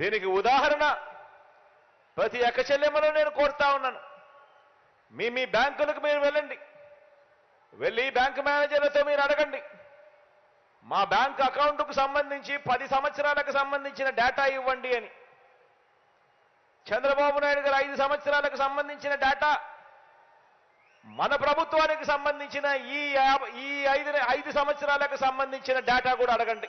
దీనికి ఉదాహరణ ప్రతి ఎక్క చెల్లెమ్మలో నేను కోరుతా ఉన్నాను. మీ మీ బ్యాంకులకు మీరు వెళ్ళండి. వెళ్ళి బ్యాంకు మేనేజర్లతో మీరు అడగండి. మా బ్యాంక్ అకౌంట్కు సంబంధించి పది సంవత్సరాలకు సంబంధించిన డేటా ఇవ్వండి అని. చంద్రబాబు నాయుడు గారు ఐదు సంవత్సరాలకు సంబంధించిన డేటా మన ప్రభుత్వానికి సంబంధించిన ఈ ఈ ఐదు ఐదు సంవత్సరాలకు సంబంధించిన డేటా కూడా అడగండి.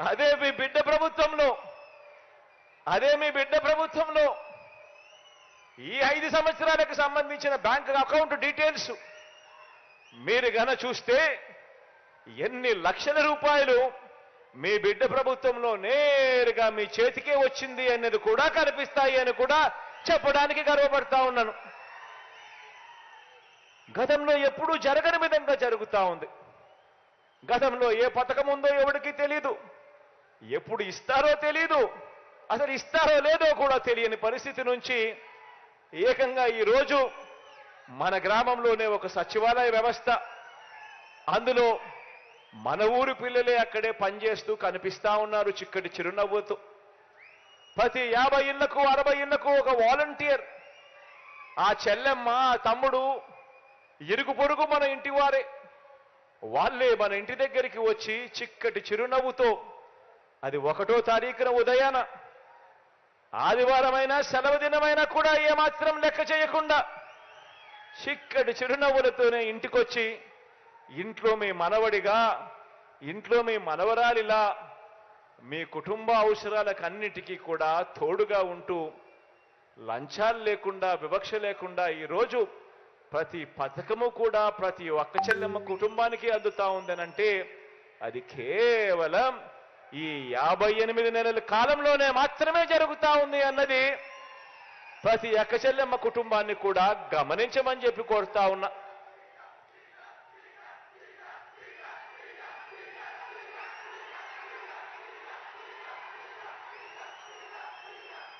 అదే మీ బిడ్డ ప్రభుత్వంలో. అదే మీ బిడ్డ ప్రభుత్వంలో. ఈ ఐదు సంవత్సరాలకు సంబంధించిన బ్యాంక్ అకౌంట్ డీటెయిల్స్ మీరు గన చూస్తే ఎన్ని లక్షల రూపాయలు మీ బిడ్డ ప్రభుత్వంలో నేరుగా మీ చేతికే వచ్చింది అనేది కూడా కనిపిస్తాయి అని కూడా చెప్పడానికి గర్వపడతా ఉన్నాను. గతంలో ఎప్పుడూ జరగని విధంగా జరుగుతూ ఉంది. గతంలో ఏ పథకం ఉందో ఎవరికి తెలియదు ఎప్పుడు ఇస్తారో తెలియదు అసలు ఇస్తారో లేదో కూడా తెలియని పరిస్థితి నుంచి ఏకంగా ఈరోజు మన గ్రామంలోనే ఒక సచివాలయ వ్యవస్థ. అందులో మన ఊరి పిల్లలే అక్కడే పనిచేస్తూ కనిపిస్తా ఉన్నారు చిక్కటి చిరునవ్వుతో. ప్రతి యాభై ఇళ్ళకు అరవై ఇళ్ళకు ఒక వాలంటీర్. ఆ చెల్లెమ్మ ఆ తమ్ముడు ఇరుగు పొరుగు మన ఇంటి వారే. వాళ్ళే మన ఇంటి దగ్గరికి వచ్చి చిక్కటి చిరునవ్వుతో అది ఒకటో తారీఖున ఉదయాన. ఆదివారమైనా సెలవు దినమైనా కూడా ఏమాత్రం లెక్క చేయకుండా చిక్కటి చిరునవ్వులతోనే ఇంటికొచ్చి ఇంట్లో మీ మనవడిగా ఇంట్లో మీ మనవరాలిలా మీ కుటుంబ అవసరాలకన్నిటికీ కూడా తోడుగా ఉంటూ లంచాలు లేకుండా వివక్ష లేకుండా ఈరోజు ప్రతి పథకము కూడా ప్రతి ఒక్క చెల్లెమ్మ కుటుంబానికి అందుతా ఉందనంటే అది కేవలం ఈ యాభై ఎనిమిది నెలల కాలంలోనే మాత్రమే జరుగుతా ఉంది అన్నది ప్రతి ఎక్కచెల్లెమ్మ కుటుంబాన్ని కూడా గమనించమని చెప్పి కోరుతా ఉన్నా.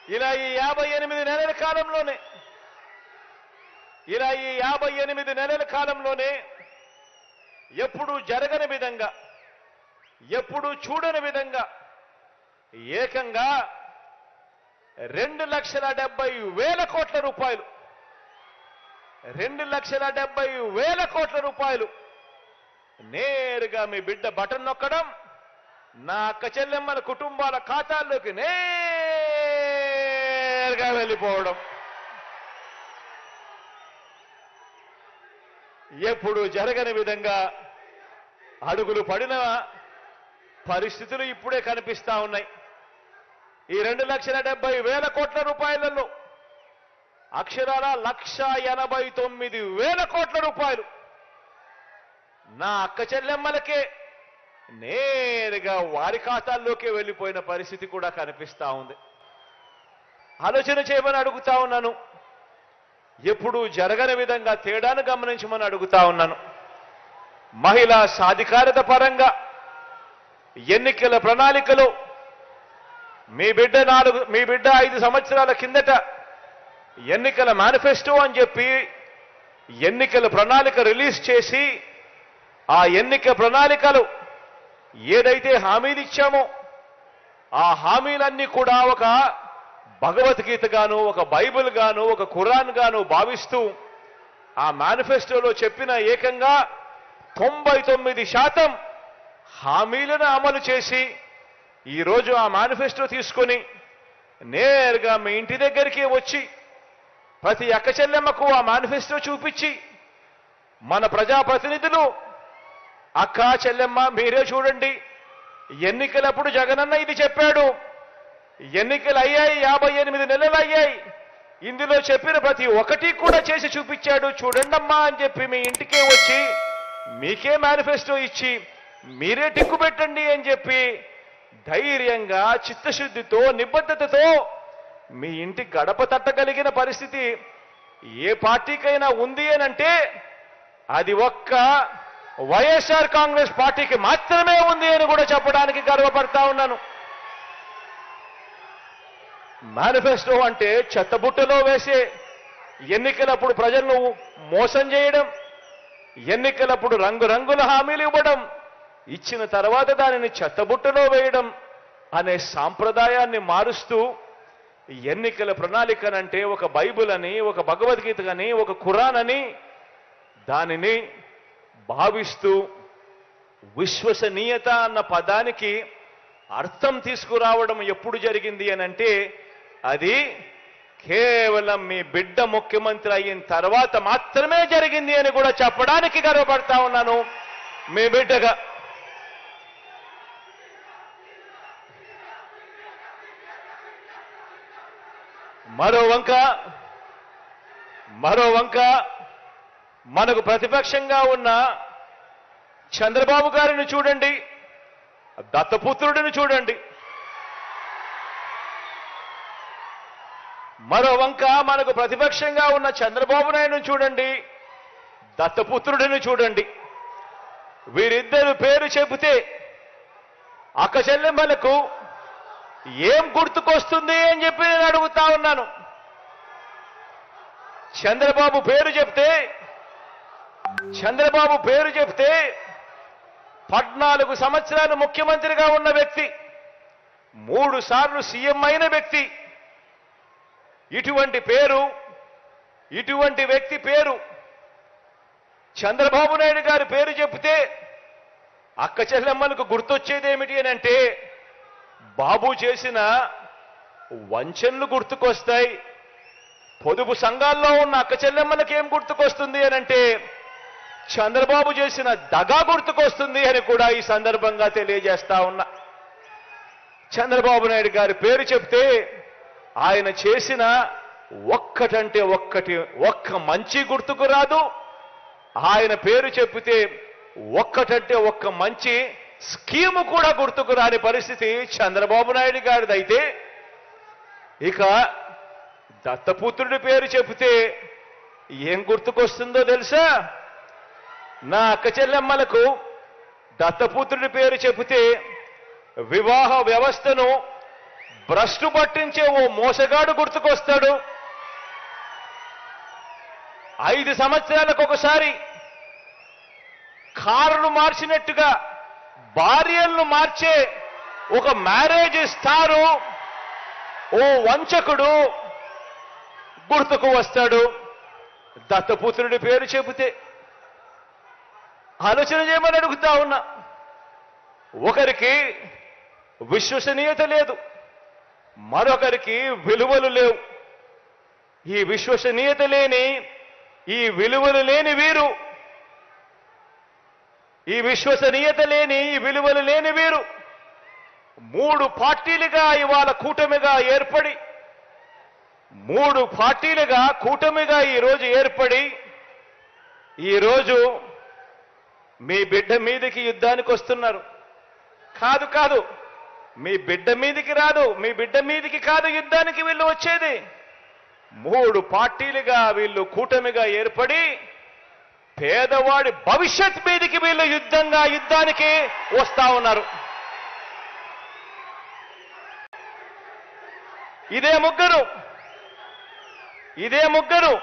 ఇలా ఈ యాభై ఎనిమిది నెలల కాలంలోనే ఇలా ఈ యాభై ఎనిమిది నెలల కాలంలోనే ఎప్పుడూ జరగని విధంగా ఎప్పుడు చూడని విధంగా ఏకంగా రెండు లక్షల డెబ్బై వేల కోట్ల రూపాయలు. రెండు లక్షల డెబ్బై వేల కోట్ల రూపాయలు. నేరుగా మీ బిడ్డ బటన్ నొక్కడం నా అక్క చెల్లెమ్మల కుటుంబాల ఖాతాల్లోకి నేరుగా వెళ్ళిపోవడం. ఎప్పుడు జరగని విధంగా అడుగులు పడిన పరిస్థితులు ఇప్పుడే కనిపిస్తా ఉన్నాయి. ఈ రెండు లక్షల డెబ్బై వేల కోట్ల రూపాయలలో అక్షరాల లక్ష ఎనభై తొమ్మిది వేల కోట్ల రూపాయలు నా అక్క చెల్లెమ్మలకే నేరుగా వారి ఖాతాల్లోకే వెళ్ళిపోయిన పరిస్థితి కూడా కనిపిస్తా ఉంది. ఆలోచన చేయమని అడుగుతా ఉన్నాను. ఎప్పుడు జరగని విధంగా తేడాను గమనించమని అడుగుతా ఉన్నాను. మహిళా సాధికారత పరంగా ఎన్నికల ప్రణాళికలో. మీ బిడ్డ నాలుగు మీ బిడ్డ ఐదు సంవత్సరాల కిందట ఎన్నికల మేనిఫెస్టో అని చెప్పి ఎన్నికల ప్రణాళిక రిలీజ్ చేసి ఆ ఎన్నిక ప్రణాళికలు ఏదైతే హామీలు ఇచ్చామో ఆ హామీలన్నీ కూడా ఒక భగవద్గీత గాను ఒక బైబిల్ గాను ఒక ఖురాన్ గాను భావిస్తూ ఆ మేనిఫెస్టోలో చెప్పిన ఏకంగా తొంభై తొమ్మిది శాతం హామీలను అమలు చేసి ఈరోజు ఆ మేనిఫెస్టో తీసుకొని నేరుగా మీ ఇంటి దగ్గరికి వచ్చి ప్రతి అక్క చెల్లెమ్మకు ఆ మేనిఫెస్టో చూపించి మన ప్రజాప్రతినిధులు అక్క చెల్లెమ్మ మీరే చూడండి. ఎన్నికలప్పుడు జగనన్న ఇది చెప్పాడు. ఎన్నికలు అయ్యాయి యాభై ఎనిమిది నెలలు అయ్యాయి. ఇందులో చెప్పిన ప్రతి ఒక్కటి కూడా చేసి చూపించాడు. చూడండమ్మా అని చెప్పి మీ ఇంటికే వచ్చి మీకే మేనిఫెస్టో ఇచ్చి మీరే టిక్కు పెట్టండి అని చెప్పి ధైర్యంగా చిత్తశుద్ధితో నిబద్ధతతో మీ ఇంటి గడప తట్టగలిగిన పరిస్థితి ఏ పార్టీకైనా ఉంది అని అంటే అది ఒక్క వైఎస్ఆర్ కాంగ్రెస్ పార్టీకి మాత్రమే ఉంది అని కూడా చెప్పడానికి గర్వపడతా ఉన్నాను. మేనిఫెస్టో అంటే చెత్తబుట్టలో వేసే ఎన్నికలప్పుడు ప్రజలను మోసం చేయడం ఎన్నికలప్పుడు రంగురంగుల హామీలు ఇవ్వడం ఇచ్చిన తర్వాత దానిని చెత్తబుట్టలో వేయడం అనే సాంప్రదాయాన్ని మారుస్తూ ఎన్నికల ప్రణాళికనంటే ఒక బైబిల్ అని ఒక భగవద్గీత అని ఒక ఖురాన్ అని దానిని భావిస్తూ విశ్వసనీయత అన్న పదానికి అర్థం తీసుకురావడం ఎప్పుడు జరిగింది అని అంటే అది కేవలం మీ బిడ్డ ముఖ్యమంత్రి అయిన తర్వాత మాత్రమే జరిగింది అని కూడా చెప్పడానికి గర్వపడతా ఉన్నాను. మీ బిడ్డగా మరో వంక మరో వంక మనకు ప్రతిపక్షంగా ఉన్న చంద్రబాబు గారిని చూడండి దత్తపుత్రుడిని చూడండి. మరో వంక మనకు ప్రతిపక్షంగా ఉన్న చంద్రబాబు నాయుడు చూడండి దత్తపుత్రుడిని చూడండి. వీరిద్దరు పేరు చెబితే అక్క చెల్లెమ్మలకు ఏం గుర్తుకొస్తుంది అని చెప్పి నేను అడుగుతా ఉన్నాను. చంద్రబాబు పేరు చెప్తే చంద్రబాబు పేరు చెప్తే పద్నాలుగు సంవత్సరాలు ముఖ్యమంత్రిగా ఉన్న వ్యక్తి మూడు సార్లు సీఎం అయిన వ్యక్తి ఇటువంటి పేరు ఇటువంటి వ్యక్తి పేరు చంద్రబాబు నాయుడు గారి పేరు చెప్తే అక్క చెల్లెమ్మలకు గుర్తొచ్చేది ఏమిటి అని అంటే బాబు చేసిన వంచనలు గుర్తుకొస్తాయి. పొదుపు సంఘాల్లో ఉన్న అక్క చెల్లెమ్మలకి ఏం గుర్తుకొస్తుంది అని అంటే చంద్రబాబు చేసిన దగా గుర్తుకొస్తుంది అని కూడా ఈ సందర్భంగా తెలియజేస్తా ఉన్నా. చంద్రబాబు నాయుడు గారి పేరు చెప్తే ఆయన చేసిన ఒక్కటంటే ఒక్కటి ఒక్క మంచి గుర్తుకు రాదు. ఆయన పేరు చెప్తే ఒక్కటంటే ఒక్క మంచి స్కీము కూడా గుర్తుకు రాని పరిస్థితి చంద్రబాబు నాయుడు గారిదైతే. ఇక దత్తపుత్రుడి పేరు చెబితే ఏం గుర్తుకొస్తుందో తెలుసా? నా అక్క చెల్లెమ్మలకు దత్తపుత్రుడి పేరు చెబితే వివాహ వ్యవస్థను భ్రష్టు పట్టించే ఓ మోసగాడు గుర్తుకొస్తాడు. ఐదు సంవత్సరాలకు ఒకసారి కారును మార్చినట్టుగా భార్యలను మార్చే ఒక మ్యారేజ్ ఇస్తారు. ఓ వంచకుడు గుర్తుకు వస్తాడు. దత్తపుత్రుడి పేరు చెబితే ఆలోచన చేయమని అడుగుతా ఉన్నా. ఒకరికి విశ్వసనీయత లేదు. మరొకరికి విలువలు లేవు. ఈ విశ్వసనీయత లేని ఈ విలువలు లేని వీరు ఈ విశ్వసనీయత లేని ఈ విలువలు లేని వీరు మూడు పార్టీలుగా ఇవాళ కూటమిగా ఏర్పడి మూడు పార్టీలుగా కూటమిగా ఈరోజు ఏర్పడి ఈరోజు మీ బిడ్డ మీదకి యుద్ధానికి వస్తున్నారు. కాదు కాదు మీ బిడ్డ మీదికి రాదు మీ బిడ్డ మీదికి కాదు యుద్ధానికి వీళ్ళు వచ్చేది. మూడు పార్టీలుగా వీళ్ళు కూటమిగా ఏర్పడి పేదవాడి భవిష్యత్ మీదికి వీళ్ళు యుద్ధంగా యుద్ధానికి వస్తా ఉన్నారు. ఇదే ముగ్గురు. ఇదే ముగ్గురు.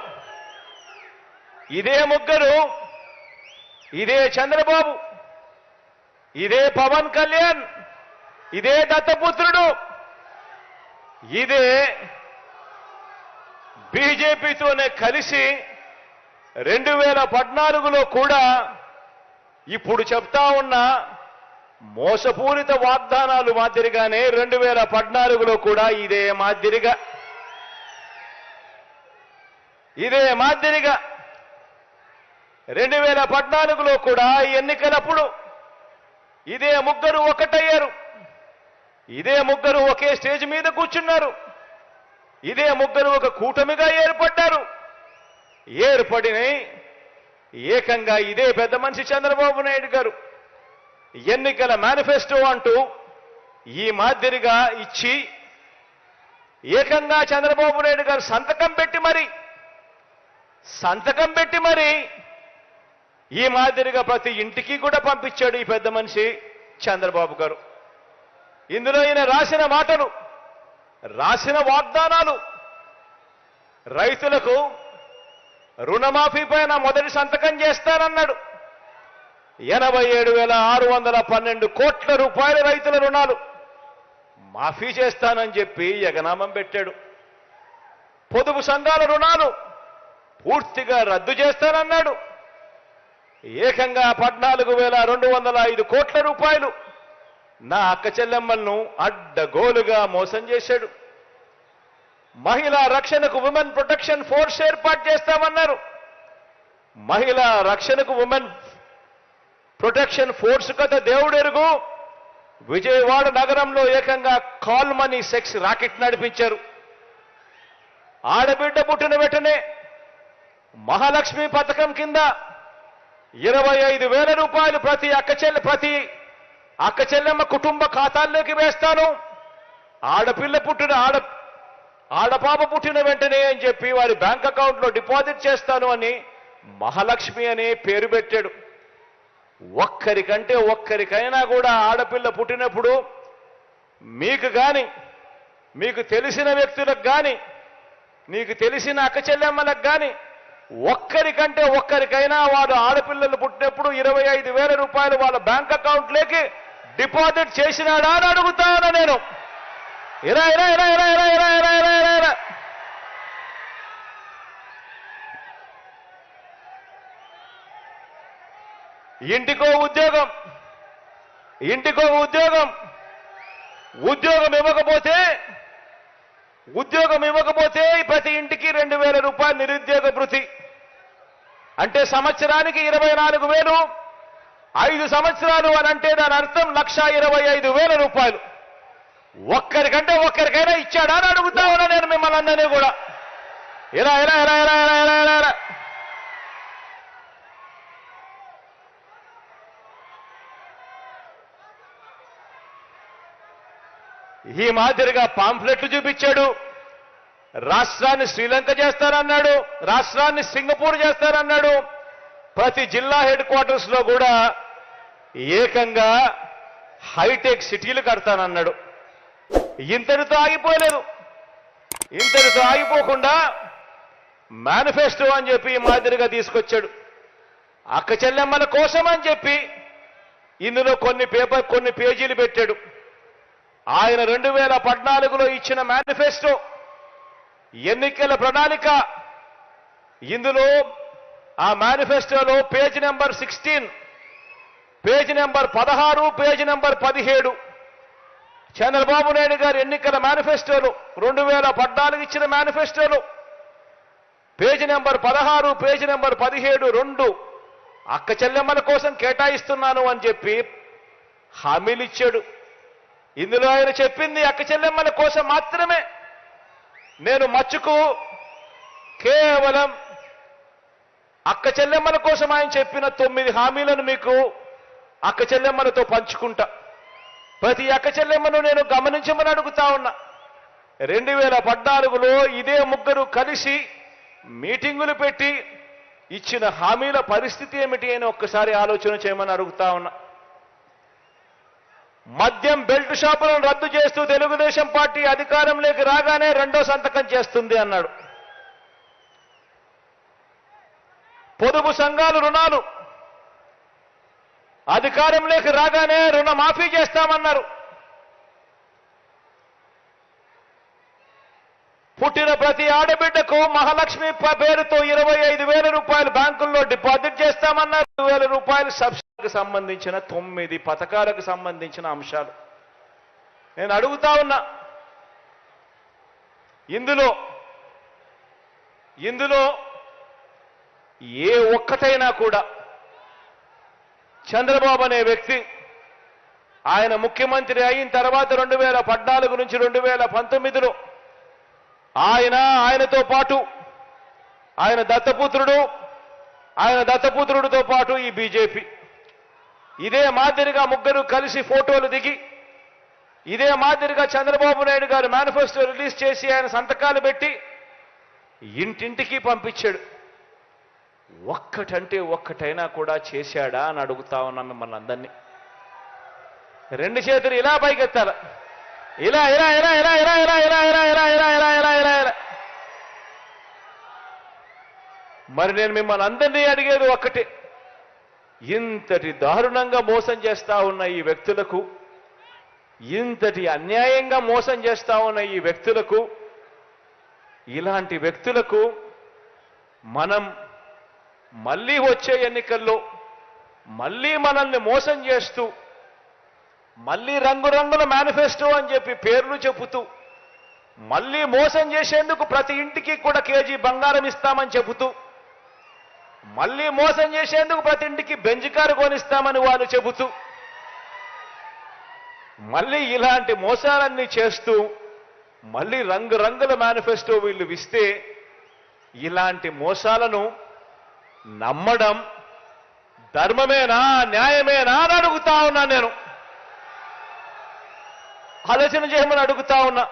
ఇదే ముగ్గురు. ఇదే చంద్రబాబు. ఇదే పవన్ కళ్యాణ్. ఇదే దత్తపుత్రుడు. ఇదే బీజేపీతోనే కలిసి రెండు వేల పద్నాలుగులో కూడా ఇప్పుడు చెప్తా ఉన్న మోసపూరిత వాగ్దానాలు మాదిరిగానే రెండు వేల పద్నాలుగులో కూడా ఇదే మాదిరిగా. ఇదే మాదిరిగా. రెండు వేల పద్నాలుగులో కూడా ఈ ఎన్నికలప్పుడు ఇదే ముగ్గురు ఒకటయ్యారు. ఇదే ముగ్గురు ఒకే స్టేజ్ మీద కూర్చున్నారు. ఇదే ముగ్గురు ఒక కూటమిగా ఏర్పడ్డారు. ఏర్పడినై ఏకంగా ఇదే పెద్ద మనిషి చంద్రబాబు నాయుడు గారు. ఎన్నికల మేనిఫెస్టో అంటూ ఈ మాదిరిగా ఇచ్చి ఏకంగా చంద్రబాబు నాయుడు గారు సంతకం పెట్టి మరి సంతకం పెట్టి మరి ఈ మాదిరిగా ప్రతి ఇంటికి కూడా పంపించాడు ఈ పెద్ద మనిషి చంద్రబాబు గారు. ఇందులో ఈయన రాసిన మాటలు రాసిన వాగ్దానాలు రైతులకు రుణమాఫీ పైన మొదటి సంతకం చేస్తానన్నాడు. ఎనభై ఏడు వేల ఆరు వందల పన్నెండు కోట్ల రూపాయల రైతుల రుణాలు మాఫీ చేస్తానని చెప్పి ఎగనామం పెట్టాడు. పొదుపు సంఘాల రుణాలు పూర్తిగా రద్దు చేస్తానన్నాడు. ఏకంగా పద్నాలుగు వేల రెండు వందల ఐదు కోట్ల రూపాయలు నా అక్క చెల్లెమ్మలను అడ్డగోలుగా మోసం చేశాడు. మహిళా రక్షణకు ఉమెన్ ప్రొటెక్షన్ ఫోర్స్ ఏర్పాటు చేస్తామన్నారు. మహిళా రక్షణకు ఉమెన్ ప్రొటెక్షన్ ఫోర్స్ కథ దేవుడెరుగు. విజయవాడ నగరంలో ఏకంగా కాల్ మనీ సెక్స్ రాకెట్ నడిపించారు. ఆడబిడ్డ పుట్టిన వెంటనే మహాలక్ష్మి పథకం కింద ఇరవై ఐదు వేల రూపాయలు ప్రతి అక్క చెల్లె ప్రతి అక్క చెల్లెమ్మ కుటుంబ ఖాతాల్లోకి వేస్తాను. ఆడపిల్ల పుట్టిన ఆడ ఆడపాప పుట్టిన వెంటనే అని చెప్పి వారి బ్యాంక్ అకౌంట్లో డిపాజిట్ చేస్తాను అని మహాలక్ష్మి అనే పేరు పెట్టాడు. ఒక్కరికంటే ఒక్కరికైనా కూడా ఆడపిల్ల పుట్టినప్పుడు మీకు కానీ మీకు తెలిసిన వ్యక్తులకు కానీ నీకు తెలిసిన అక్కచెల్లెమ్మలకు కానీ ఒక్కరికంటే ఒక్కరికైనా వాడు ఆడపిల్లలు పుట్టినప్పుడు ఇరవై ఐదు వేల రూపాయలు వాళ్ళ బ్యాంక్ అకౌంట్లోకి డిపాజిట్ చేసినాడా అని అడుగుతాను నేను. ఇరా ఇరా ఇరా ఇరా ఇరా ఇరా ఇరా ఇరా ఇరా ఇరా ఇంటికో ఉద్యోగం ఇంటికో ఉద్యోగం. ఉద్యోగం ఇవ్వకపోతే ఉద్యోగం ఇవ్వకపోతే ప్రతి ఇంటికి రెండు వేల రూపాయలు నిరుద్యోగ భృతి. అంటే సంవత్సరానికి ఇరవై నాలుగు వేలు ఐదు సంవత్సరాలు అని అంటే దాని అర్థం లక్ష ఇరవై ఐదు వేల రూపాయలు. ఒక్కరికంటే ఒక్కరికైనా ఇచ్చాడా అని అడుగుతా ఉన్నా నేను మిమ్మల్ని అందరినీ కూడా. ఇలా ఇలా ఇలా ఇలా ఇలా ఇలా ఇలా ఇలా ఈ మాదిరిగా పాంఫ్లెట్లు చూపించాడు. రాష్ట్రాన్ని శ్రీలంక చేస్తారన్నాడు రాష్ట్రాన్ని సింగపూర్ చేస్తారన్నాడు ప్రతి జిల్లా హెడ్ క్వార్టర్స్లో కూడా ఏకంగా హైటెక్ సిటీలు కడతానన్నాడు. ఇంతటితో ఆగిపోలేదు. ఇంతటితో ఆగిపోకుండా మేనిఫెస్టో అని చెప్పి మాదిరిగా తీసుకొచ్చాడు. అక్క చెల్లెమ్మల కోసం అని చెప్పి ఇందులో కొన్ని పేపర్ కొన్ని పేజీలు పెట్టాడు. ఆయన రెండు వేల పద్నాలుగులో ఇచ్చిన మేనిఫెస్టో ఎన్నికల ప్రణాళిక ఇందులో ఆ మేనిఫెస్టోలో page number sixteen page number పదహారు పేజ్ నెంబర్ పదిహేడు చంద్రబాబు నాయుడు గారు ఎన్నికల మేనిఫెస్టోలు రెండు వేల పద్నాలుగు ఇచ్చిన మేనిఫెస్టోలు. పేజీ నెంబర్ పదహారు పేజీ నెంబర్ పదిహేడు రెండు. అక్క చెల్లెమ్మల కోసం కేటాయిస్తున్నాను అని చెప్పి హామీలు ఇచ్చాడు. ఇందులో ఆయన చెప్పింది అక్క చెల్లెమ్మల కోసం మాత్రమే. నేను మచ్చుకు కేవలం అక్క చెల్లెమ్మల కోసం ఆయన చెప్పిన తొమ్మిది హామీలను మీకు అక్క చెల్లెమ్మలతో పంచుకుంటా. ప్రతి అక్క చెల్లెమ్మను నేను గమనించమని అడుగుతా ఉన్నా. రెండు వేల పద్నాలుగులో ఇదే ముగ్గురు కలిసి మీటింగులు పెట్టి ఇచ్చిన హామీల పరిస్థితి ఏమిటి అని ఒక్కసారి ఆలోచన చేయమని అడుగుతా ఉన్నా. మద్యం బెల్ట్ షాపులను రద్దు చేస్తూ తెలుగుదేశం పార్టీ అధికారంలోకి రాగానే రెండో సంతకం చేస్తుంది అన్నాడు. పొదుపు సంఘాలు రుణాలు అధికారంలోకి రాగానే రుణమాఫీ చేస్తామన్నారు. పుట్టిన ప్రతి ఆడబిడ్డకు మహాలక్ష్మి పేరుతో ఇరవై ఐదు వేల రూపాయలు బ్యాంకుల్లో డిపాజిట్ చేస్తామన్నారు. వేల రూపాయలు సబ్సిడీకి సంబంధించిన తొమ్మిది పథకాలకు సంబంధించిన అంశాలు. నేను అడుగుతా ఉన్నా ఇందులో ఇందులో ఏ ఒక్కటైనా కూడా చంద్రబాబు అనే వ్యక్తి ఆయన ముఖ్యమంత్రి అయిన తర్వాత రెండు వేల పద్నాలుగు నుంచి రెండు వేల పంతొమ్మిదిలో ఆయన ఆయనతో పాటు ఆయన దత్తపుత్రుడు ఆయన దత్తపుత్రుడితో పాటు ఈ బీజేపీ. ఇదే మాదిరిగా ముగ్గురు కలిసి ఫోటోలు దిగి ఇదే మాదిరిగా చంద్రబాబు నాయుడు గారు మేనిఫెస్టో రిలీజ్ చేసి ఆయన సంతకాలు పెట్టి ఇంటింటికి పంపించాడు. ఒక్కటంటే ఒక్కటైనా కూడా చేశాడా అని అడుగుతా ఉన్నా మిమ్మల్ని అందరినీ రెండు చేతులు ఇలా పైకెత్తాల ఇలా ఇలా ఇలా ఇలా ఇలా ఇలా ఇలా ఇలా ఇలా ఇలా ఇలా ఇలా ఇలా ఇలా మరి నేను మిమ్మల్ని అందరినీ అడిగేది ఒక్కటే ఇంతటి దారుణంగా మోసం చేస్తా ఉన్న ఈ వ్యక్తులకు ఇంతటి అన్యాయంగా మోసం చేస్తా ఉన్న ఈ వ్యక్తులకు ఇలాంటి వ్యక్తులకు మనం మళ్ళీ వచ్చే ఎన్నికల్లో మళ్ళీ మనల్ని మోసం చేస్తూ మళ్ళీ రంగురంగుల మేనిఫెస్టో అని చెప్పి పేర్లు చెబుతూ మళ్ళీ మోసం చేసేందుకు ప్రతి ఇంటికి కూడా కేజీ బంగారం ఇస్తామని చెబుతూ మళ్ళీ మోసం చేసేందుకు ప్రతి ఇంటికి బెంజ్ కారు కొనిస్తామని వాళ్ళు చెబుతూ మళ్ళీ ఇలాంటి మోసాలన్నీ చేస్తూ మళ్ళీ రంగురంగుల మేనిఫెస్టో వీళ్ళు ఇస్తే ఇలాంటి మోసాలను నమ్మడం ధర్మమేనా న్యాయమేనా అని అడుగుతా ఉన్నా నేను. ఆలోచన చేయమని అడుగుతా ఉన్నా.